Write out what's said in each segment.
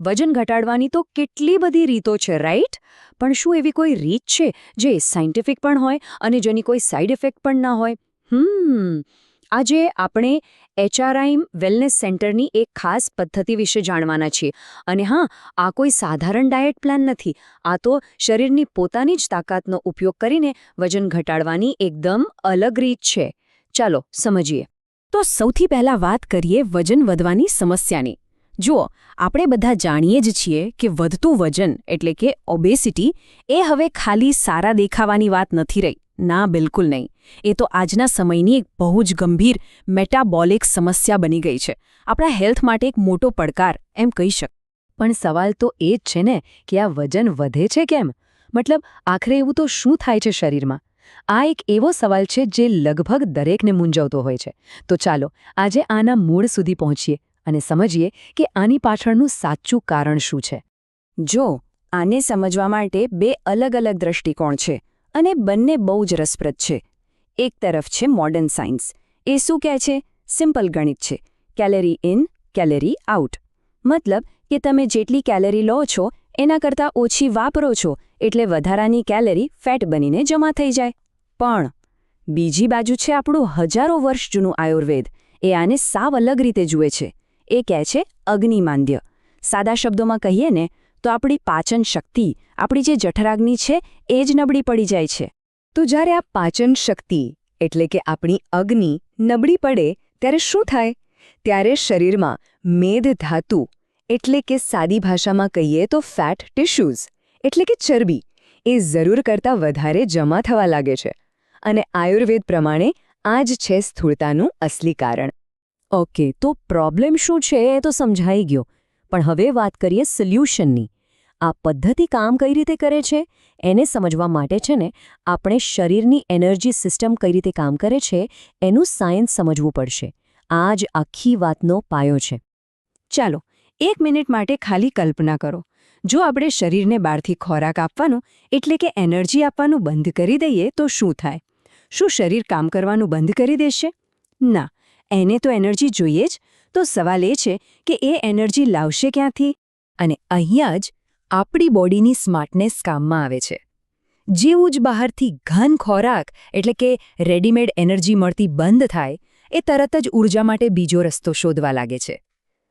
વજન ઘટાડવાની તો કેટલી બધી રીતો છે રાઈટ પણ શું એવી કોઈ રીત છે જે સાયન્ટિફિક પણ હોય અને જેની કોઈ સાઇડ ઇફેક્ટ પણ ના હોય? હમ, આજે આપણે એચઆરઆઈમ વેલનેસ સેન્ટરની એક ખાસ પદ્ધતિ વિશે જાણવાના છીએ. અને હા, આ કોઈ સાધારણ ડાયટ પ્લાન નથી. આ તો શરીરની પોતાની જ તાકાતનો ઉપયોગ કરીને વજન ઘટાડવાની એકદમ અલગ રીત છે. ચાલો સમજીએ. તો સૌથી પહેલા વાત કરીએ વજન વધવાની સમસ્યાની. જુઓ, આપણે બધા જાણીએ જ છીએ કે વધતું વજન એટલે કે ઓબેસિટી એ હવે ખાલી સારા દેખાવાની વાત નથી રહી. ના, બિલકુલ નહીં. એ તો આજના સમયની એક બહુ જ ગંભીર મેટાબોલિક સમસ્યા બની ગઈ છે. આપણા હેલ્થ માટે એક મોટો પડકાર એમ કહી શક. પણ સવાલ તો એ જ છે ને કે આ વજન વધે છે કેમ? મતલબ, આખરે એવું તો શું થાય છે શરીરમાં? આ એક એવો સવાલ છે જે લગભગ દરેકને મૂંઝવતો હોય છે. તો ચાલો, આજે આના મૂળ સુધી પહોંચીએ. અને સમજીએ કે આની પાછળનું સાચું કારણ શું છે. જો, આને સમજવા માટે બે અલગ અલગ દ્રષ્ટિકોણ છે અને બંને બહુ જ રસપ્રદ છે. એક તરફ છે મોડર્ન સાયન્સ એ શું કહે છે? સિમ્પલ ગણિત છે. કેલેરી ઇન કેલેરી આઉટ મતલબ કે તમે જેટલી કેલેરી લો છો, એના કરતાં ઓછી વાપરો છો, એટલે વધારાની કેલેરી ફેટ બનીને જમા થઈ જાય. પણ, બીજી બાજુ છે આપણું હજારો વર્ષ જૂનું આયુર્વેદ. એ આને સાવ અલગ રીતે જુએ છે. એ કહે છે, અગ્નિમાંદ્ય. સાદા શબ્દોમાં કહીએ ને, તો આપણી પાચન શક્તિ, આપણી જે જઠરાગ્નિ છે, એ જ નબળી પડી જાય છે. તો જ્યારે આ પાચન શક્તિ, એટલે કે આપણી અગ્નિ, નબળી પડે, ત્યારે શું થાય? ત્યારે શરીરમાં મેદ ધાતુ, એટલે કે સાદી ભાષામાં કહીએ તો ફેટ ટિશ્યુઝ, એટલે કે ચરબી, એ જરૂર કરતાં વધારે જમા થવા લાગે છે. અને આયુર્વેદ પ્રમાણે આ જ છે સ્થૂળતાનું અસલી કારણ. ઓકે, તો પ્રોબ્લેમ શું છે એ તો સમજાઈ ગયો. પણ હવે વાત કરીએ સોલ્યુશનની. આ પદ્ધતિ કામ કઈ રીતે કરે છે? એને સમજવા માટે છે ને, આપણે શરીરની એનર્જી સિસ્ટમ કઈ રીતે કામ કરે છે, એનું સાયન્સ સમજવું પડશે. આ જ આખી વાતનો પાયો છે. ચાલો, એક મિનિટ માટે ખાલી કલ્પના કરો. જો આપણે શરીરને બહારથી ખોરાક આપવાનું, એટલે કે એનર્જી આપવાનું બંધ કરી દઈએ તો શું થાય? શું શરીર કામ કરવાનું બંધ કરી દેશે? ના. એને તો એનર્જી જોઈએ જ. તો સવાલ એ છે કે એ એનર્જી લાવશે ક્યાંથી? અને અહીંયા જ આપણી બોડીની સ્માર્ટનેસ કામમાં આવે છે. જેવું જ બહારથી ઘન ખોરાક, એટલે કે રેડીમેડ એનર્જી મળતી બંધ થાય, એ તરત જ ઊર્જા માટે બીજો રસ્તો શોધવા લાગે છે.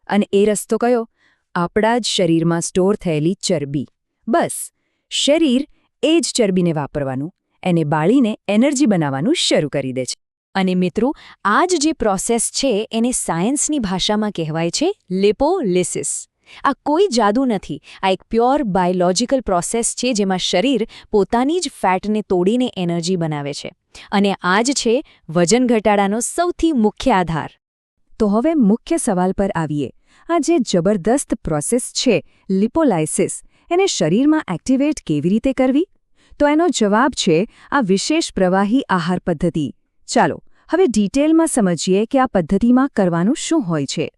અને એ રસ્તો કયો? આપણા જ શરીરમાં સ્ટોર થયેલી ચરબી. બસ, શરીર એ જ ચરબીને વાપરવાનું, એને બાળીને એનર્જી બનાવવાનું શરૂ કરી દે છે. અને મિત્રો આ જ જે પ્રોસેસ છે, એને સાયન્સની ભાષામાં કહેવાય છે લિપોલિસિસ. આ કોઈ જાદુ નથી. આ એક પ્યોર બાયોલોજિકલ પ્રોસેસ છે, જેમાં શરીર પોતાની જ ફેટને તોડીને એનર્જી બનાવે છે. અને આ જ છે વજન ઘટાડાનો સૌથી મુખ્ય આધાર. તો હવે મુખ્ય સવાલ પર આવીએ. આ જે જબરદસ્ત પ્રોસેસ છે લિપોલાઇસિસ, એને શરીરમાં એક્ટિવેટ કેવી રીતે કરવી? તો એનો જવાબ છે આ વિશેષ પ્રવાહી આહાર પદ્ધતિ. ચાલો, હવે ડિટેલમાં સમજીએ કે આ પદ્ધતિમાં કરવાનું શું હોય છે.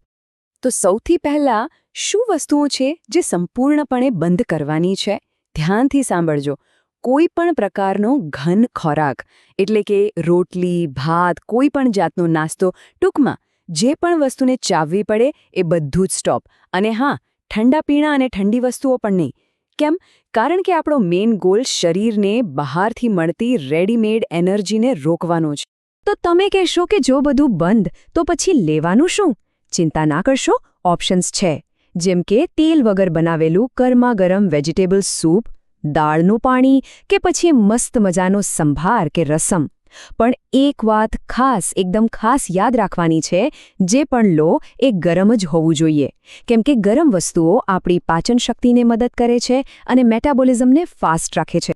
તો સૌથી પહેલાં, શું વસ્તુઓ છે જે સંપૂર્ણપણે બંધ કરવાની છે? ધ્યાનથી સાંભળજો. કોઈ પણ પ્રકારનો ઘન ખોરાક, એટલે કે રોટલી, ભાત, કોઈ પણ જાતનો નાસ્તો, ટૂંકમાં, જે પણ વસ્તુને ચાવવી પડે, એ બધું જ સ્ટોપ અને હા, ઠંડા પીણા અને ઠંડી વસ્તુઓ પણ નહીં. કેમ? કારણ કે આપણો મેઇન ગોલ શરીરને બહારથી મળતી રેડીમેડ એનર્જીને રોકવાનો છે. તો તમે કહેશો કે જો બધું બંધ, તો પછી લેવાનું શું? ચિંતા ના કરશો, ઓપ્શન્સ છે. જેમ કે તેલ વગર બનાવેલું કરમાગરમ વેજીટેબલ સૂપ, દાળનું પાણી કે પછી મસ્ત મજાનો સંભાર કે રસમ. પણ એક વાત ખાસ, એકદમ ખાસ યાદ રાખવાની છે, જે પણ લો, એ ગરમ જ હોવું જોઈએ. કેમ કે ગરમ વસ્તુઓ આપણી પાચન શક્તિને મદદ કરે છે અને મેટાબોલિઝમને ફાસ્ટ રાખે છે.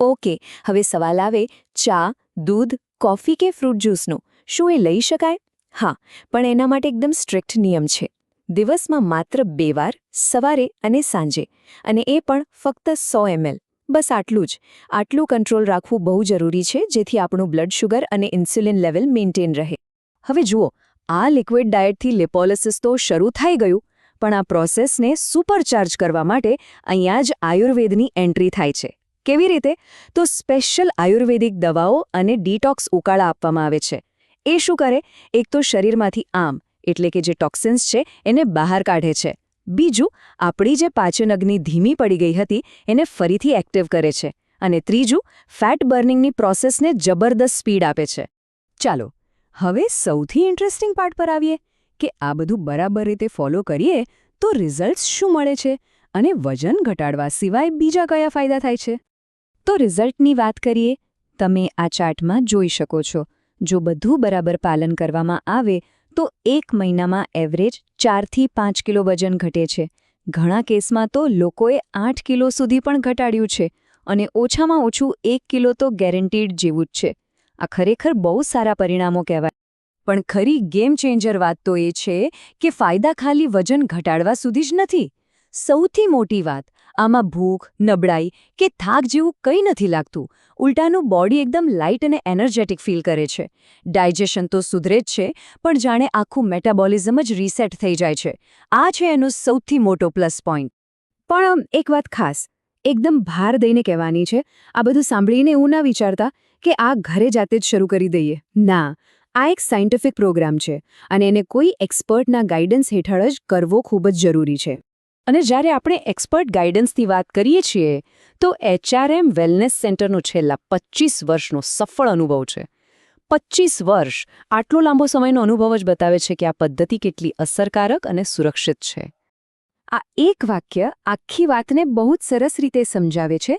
ઓકે, હવે સવાલ આવે, ચા, દૂધ કોફી કે ફ્રૂટ જ્યુસનું? શું એ લઈ શકાય? હા, પણ એના માટે એકદમ સ્ટ્રિક્ટ નિયમ છે. દિવસમાં માત્ર બે વાર, સવારે અને સાંજે. અને એ પણ ફક્ત સો એમએલ બસ આટલું જ. આટલું કંટ્રોલ રાખવું બહુ જરૂરી છે, જેથી આપણું બ્લડ શુગર અને ઇન્સ્યુલિન લેવલ મેન્ટેન રહે. હવે જુઓ, આ લિક્વિડ ડાયટથી લિપોલિસિસ તો શરૂ થઈ ગયું, પણ આ પ્રોસેસને સુપરચાર્જ કરવા માટે અહીંયા જ આયુર્વેદની એન્ટ્રી થાય છે. કેવી રીતે? તો સ્પેશિયલ આયુર્વેદિક દવાઓ અને ડીટોક્સ ઉકાળા આપવામાં આવે છે. એ શું કરે? એક તો શરીરમાંથી આમ, એટલે કે જે ટોક્સિન્સ છે, એને બહાર કાઢે છે. બીજું, આપણી જે પાચન અગ્નિ ધીમી પડી ગઈ હતી, એને ફરીથી એક્ટિવ કરે છે. અને ત્રીજું, ફેટ બર્નિંગની પ્રોસેસને જબરદસ્ત સ્પીડ આપે છે. ચાલો, હવે સૌથી ઇન્ટરેસ્ટિંગ પાર્ટ પર આવીએ કે આ બધું બરાબર રીતે ફોલો કરીએ તો રિઝલ્ટ્સ શું મળે છે અને વજન ઘટાડવા સિવાય બીજા કયા ફાયદા થાય છે? તો રિઝલ્ટની વાત કરીએ, તમે આ ચાર્ટમાં જોઈ શકો છો. જો બધું બરાબર પાલન કરવામાં આવે, તો એક મહિનામાં એવરેજ ચારથી પાંચ કિલો વજન ઘટે છે. ઘણા કેસમાં તો લોકોએ આઠ કિલો સુધી પણ ઘટાડ્યું છે અને ઓછામાં ઓછું એક કિલો તો ગેરંટીડ જેવું જ છે. આ ખરેખર બહુ સારા પરિણામો કહેવાય. પણ ખરી ગેમ ચેન્જર વાત તો એ છે કે ફાયદા ખાલી વજન ઘટાડવા સુધી જ નથી. સૌથી મોટી વાત આમાં ભૂખ, નબળાઈ કે થાક જેવું કંઈ નથી લાગતું. ઉલટાનું બોડી એકદમ લાઇટ અને એનર્જેટિક ફીલ કરે છે. ડાયજેશન તો સુધરે જ છે, પણ જાણે આખું મેટાબોલિઝમ જ રીસેટ થઈ જાય છે. આ છે એનો સૌથી મોટો પ્લસ પોઈન્ટ પણ એક વાત ખાસ. એકદમ ભાર દઈને કહેવાની છે. આ બધું સાંભળીને એવું ના વિચારતા કે આ ઘરે જાતે જ શરૂ કરી દઈએ. ના, આ એક સાયન્ટિફિક પ્રોગ્રામ છે અને એને કોઈ એક્સપર્ટના ગાઈડન્સ હેઠળ જ કરવો ખૂબ જ જરૂરી છે. અને જ્યારે આપણે એક્સપર્ટ ગાઈડન્સની વાત કરીએ છીએ, તો એચઆરએમ વેલનેસ સેન્ટરનો છેલ્લા પચીસ વર્ષનો સફળ અનુભવ છે. પચીસ વર્ષ આટલો લાંબો સમયનો અનુભવ જ બતાવે છે કે આ પદ્ધતિ કેટલી અસરકારક અને સુરક્ષિત છે. આ એક વાક્ય આખી વાતને બહુ જ સરસ રીતે સમજાવે છે.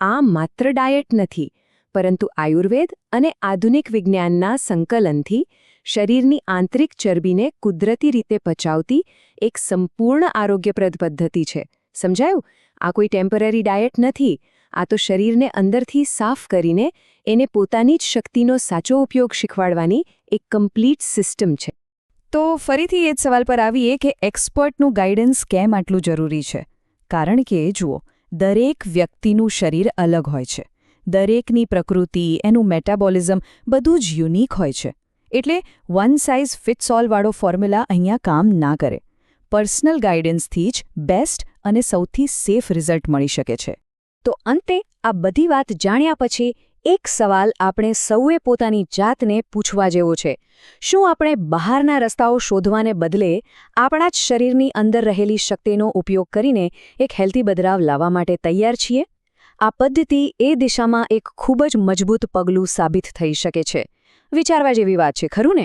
આ માત્ર ડાયટ નથી, પરંતુ આયુર્વેદ અને આધુનિક વિજ્ઞાનના સંકલનથી શરીરની આંતરિક ચરબીને કુદરતી રીતે પચાવતી એક સંપૂર્ણ આરોગ્યપ્રદ પદ્ધતિ છે. સમજાયું? આ કોઈ ટેમ્પરરી ડાયટ નથી. આ તો શરીરને અંદરથી સાફ કરીને એને પોતાની જ શક્તિનો સાચો ઉપયોગ શીખવાડવાની એક કમ્પ્લીટ સિસ્ટમ છે. તો ફરીથી એ જ સવાલ પર આવીએ કે એક્સપર્ટનું ગાઈડન્સ કેમ આટલું જરૂરી છે? કારણ કે, જુઓ, દરેક વ્યક્તિનું શરીર અલગ હોય છે. દરેકની પ્રકૃતિ, એનું મેટાબોલિઝમ બધું જ યુનિક હોય છે. એટલે વન સાઇઝ ફિટ્સ ઓલવાળો ફોર્મ્યુલા અહીંયા કામ ના કરે. પર્સનલ ગાઈડન્સથી જ બેસ્ટ અને સૌથી સેફ રિઝલ્ટ મળી શકે છે. તો અંતે આ બધી વાત જાણ્યા પછી એક સવાલ આપણે સૌએ પોતાની જાતને પૂછવા જેવો છે. શું આપણે બહારના રસ્તાઓ શોધવાને બદલે આપણા જ શરીરની અંદર રહેલી શક્તિનો ઉપયોગ કરીને એક હેલ્ધી બદલાવ લાવવા માટે તૈયાર છીએ? આ પદ્ધતિ એ દિશામાં એક ખૂબ જ મજબૂત પગલું સાબિત થઈ શકે છે. વિચારવા જેવી વાત છે ખરું ને?